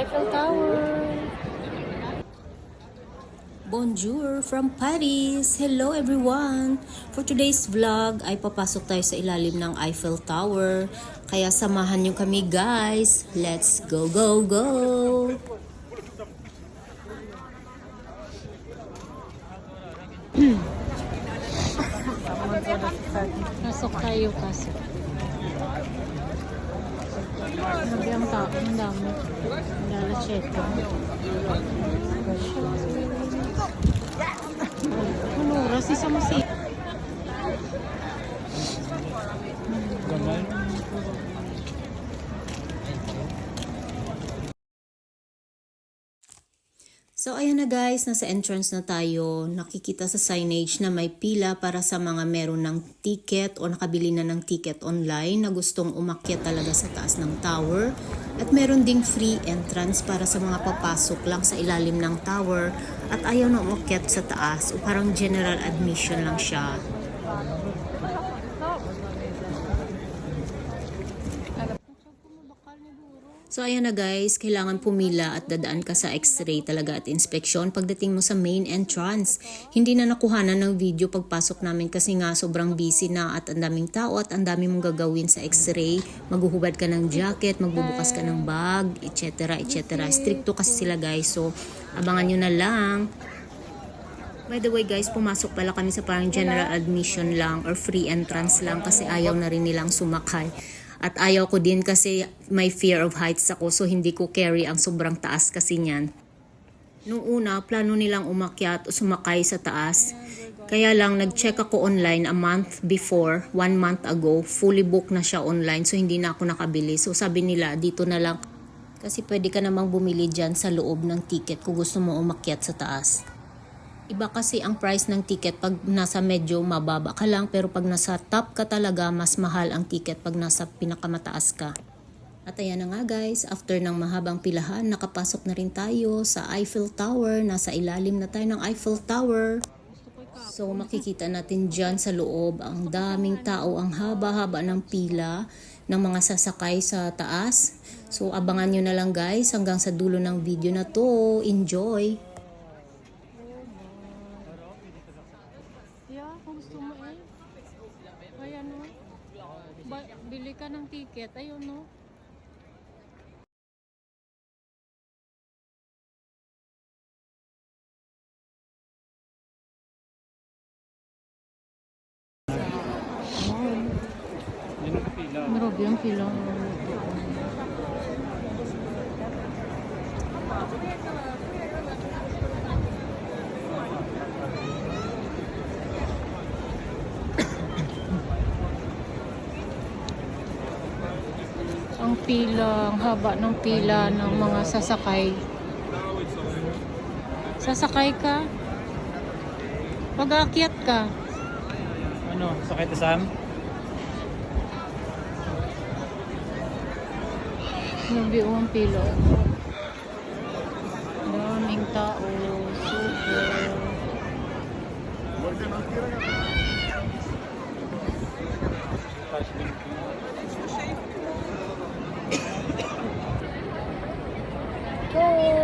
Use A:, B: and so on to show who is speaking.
A: Eiffel Tower.
B: Bonjour from Paris! Hello everyone! For today's vlog ay papasok tayo sa ilalim ng Eiffel Tower. Kaya samahan nyo kami guys. Let's go, go, go!
A: Pasok tayo, pasok. Grabe ang tao, ang dami. Nalacheck ko. Ano oras? Isa mo
B: So ayan na guys, nasa entrance na tayo. Nakikita sa signage na may pila para sa mga meron ng ticket o nakabili na ng ticket online na gustong umakyat talaga sa taas ng tower. At meron ding free entrance para sa mga papasok lang sa ilalim ng tower at ayaw na umakyat sa taas o parang general admission lang siya. So ayan na guys, kailangan pumila at dadaan ka sa x-ray talaga at inspeksyon pagdating mo sa main entrance. Hindi na nakuhanan ng video pagpasok namin kasi nga sobrang busy na at ang daming tao at ang dami mong gagawin sa x-ray. Maghuhubad ka ng jacket, magbubukas ka ng bag, etc. etc. Stricto kasi sila guys, so abangan nyo na lang. By the way guys, pumasok pala kami sa parang general admission lang or free entrance lang kasi ayaw na rin nilang sumakay. At ayaw ko din kasi may fear of heights ako so hindi ko carry ang sobrang taas kasi niyan. Nung una, plano nilang umakyat o sumakay sa taas. Kaya lang, nag-check ako online a month before, one month ago. Fully booked na siya online so hindi na ako nakabili. So sabi nila, dito na lang. Kasi pwede ka namang bumili dyan sa loob ng ticket kung gusto mo umakyat sa taas. Iba kasi ang price ng ticket pag nasa medyo mababa ka lang pero pag nasa top ka talaga mas mahal ang ticket pag nasa pinakamataas ka. At ayan na nga guys, after ng mahabang pilahan, nakapasok na rin tayo sa Eiffel Tower. Nasa ilalim na tayo ng Eiffel Tower. So makikita natin dyan sa loob ang daming tao, ang haba-haba ng pila ng mga sasakay sa taas. So abangan nyo na lang guys hanggang sa dulo ng video na to. Enjoy!
A: Yeah, kung gusto mo eh. Ayan o. Ba- bili ka ng ticket. Ayun o. Grabe ang pila. Ang pila, ang haba ng pila ng mga sasakay. Sasakay ka? Pag-aakyat ka.
C: Ano, sakit na Sam?
A: Oh, ang pila. Tchau!